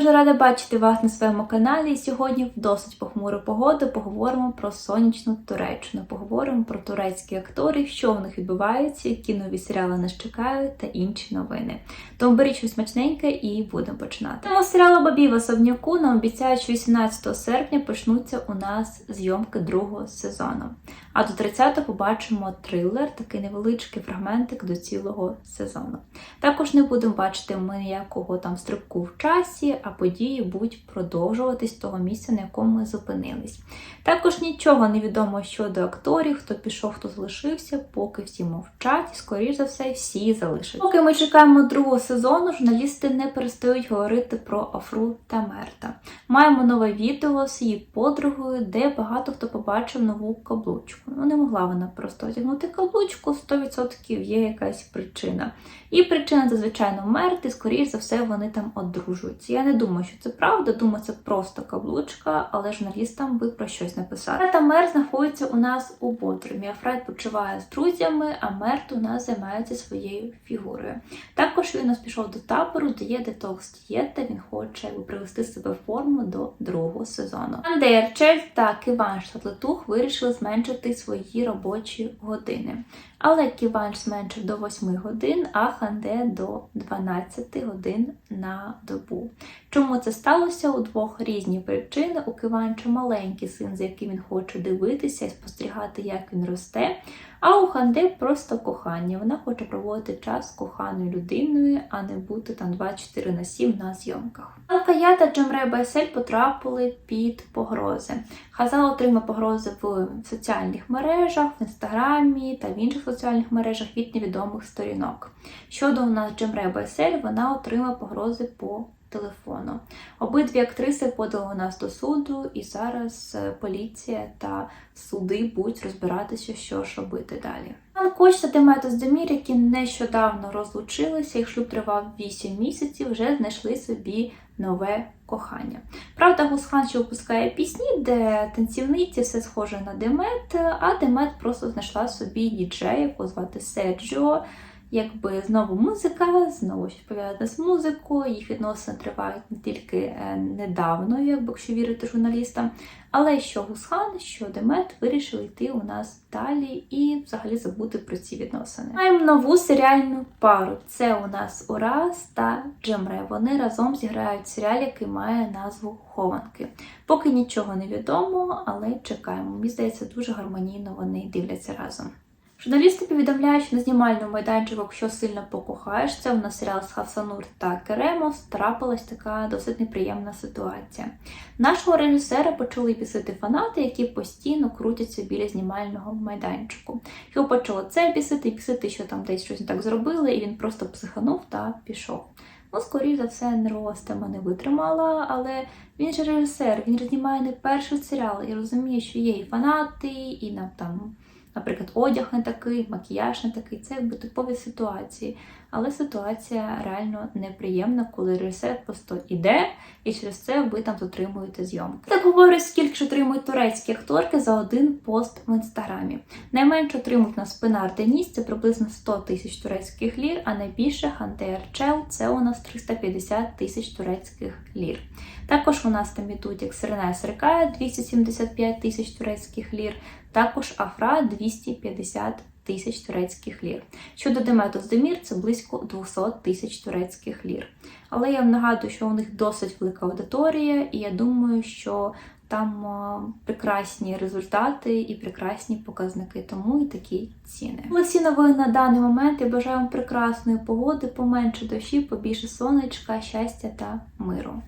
дуже рада бачити вас на своєму каналі. І сьогодні в досить похмуру погоду поговоримо про сонячну Туреччину. Поговоримо про турецькі акторів, що в них відбувається, які нові серіали нас чекають та інші новини. Тому беріть щось смачненьке і будемо починати. Тому серіалу Бабів особняку нам обіцяють, що 18 серпня почнуться у нас зйомки другого сезону. А до 30-го побачимо трилер, такий невеличкий фрагментик до цілого сезону. Також не будемо бачити ми ніякого там стрибку в часі, а події будуть продовжуватись того місця, на якому ми зупинились. Також нічого не відомо щодо акторів, хто пішов, хто залишився, поки всі мовчать, скоріш за все, всі залишаться. Поки ми чекаємо другого сезону, журналісти не перестають говорити про Афру та Мерта. Маємо нове відео з її подругою, де багато хто побачив нову каблучку. Ну, не могла вона просто одягнути каблучку, 100% є якась причина. І причина це, звичайно, Мерт, і, скоріш за все, вони там одружуються. Я не думаю, що це правда, думаю, це просто каблучка, але журналістам би про щось написати. Фред та Мер знаходяться у нас у Бодрумі. Фред почуває з друзями, а Мерт у нас займається своєю фігурою. Також він у нас пішов до табору, де є детокс дієта. Він хоче привести себе в форму до другого сезону. Андер, Чель та Киван Шатлетух вирішили зменшити свої робочі години. Але Ківанш зменшив до 8 годин, а Ханде до 12 годин на добу. Чому це сталося? У двох різні причини. У Киванча маленький син, за яким він хоче дивитися і спостерігати, як він росте. А у Ханде просто кохання. Вона хоче проводити час з коханою людиною, а не бути там 24 на 7 на зйомках. Алкая та Джемре Байсель потрапили під погрози. Хазал отримав погрози в соціальних мережах, в інстаграмі та в інших соціальних мережах від невідомих сторінок. Щодо у нас Джемре Байсель, вона отримала погрози по телефону. Обидві актриси подали нас до суду, і зараз е, поліція та суди будуть розбиратися, що ж робити далі. Коч та Деметос Демір, які нещодавно розлучилися, їх шлюб тривав 8 місяців, вже знайшли собі нове кохання. Правда, Гусхан ще випускає пісні, де танцівниці все схоже на Демет, а Демет просто знайшла собі діджея, якого звати Седжо. Якби знову музика, знову щось пов'язане з музикою, їх відносини тривають не тільки е, недавно, якби якщо вірити журналістам, але що Гусхан, що Демет вирішили йти у нас далі і взагалі забути про ці відносини. Маємо нову серіальну пару. Це у нас Ураз та Джемре. Вони разом зіграють серіал, який має назву Хованки. Поки нічого не відомо, але чекаємо. Мені здається, дуже гармонійно вони дивляться разом. Журналісти повідомляють, що на знімальному майданчику, якщо сильно покохаєш, це у нас серіал з Хавсанур та Керемос, трапилась така досить неприємна ситуація. Нашого режисера почали бісити фанати, які постійно крутяться біля знімального майданчику. Його почало це бісити, бісити, що там десь щось не так зробили, і він просто психанув та пішов. Ну, скоріш за все, нервова система не витримала, але він же режисер, він знімає не перший серіал і розуміє, що є і фанати, і на там наприклад, одяг не такий, макіяж не такий. Це якби типові ситуації. Але ситуація реально неприємна, коли режисер просто іде, і через це ви там затримуєте зйомки. Так говорить, скільки ж отримують турецькі акторки за один пост в інстаграмі. Найменше отримують на спина Деніс, це приблизно 100 тисяч турецьких лір, а найбільше Ханте Арчел це у нас 350 тисяч турецьких лір. Також у нас там ідуть як Сирена Серкая 275 тисяч турецьких лір, також Афра 250 тисяч турецьких лір. Щодо Деметос Демір, це близько 200 тисяч турецьких лір. Але я вам нагадую, що у них досить велика аудиторія, і я думаю, що там прекрасні результати і прекрасні показники, тому і такі ціни. Ось новини на даний момент. Я бажаю вам прекрасної погоди, поменше дощі, побільше сонечка, щастя та миру.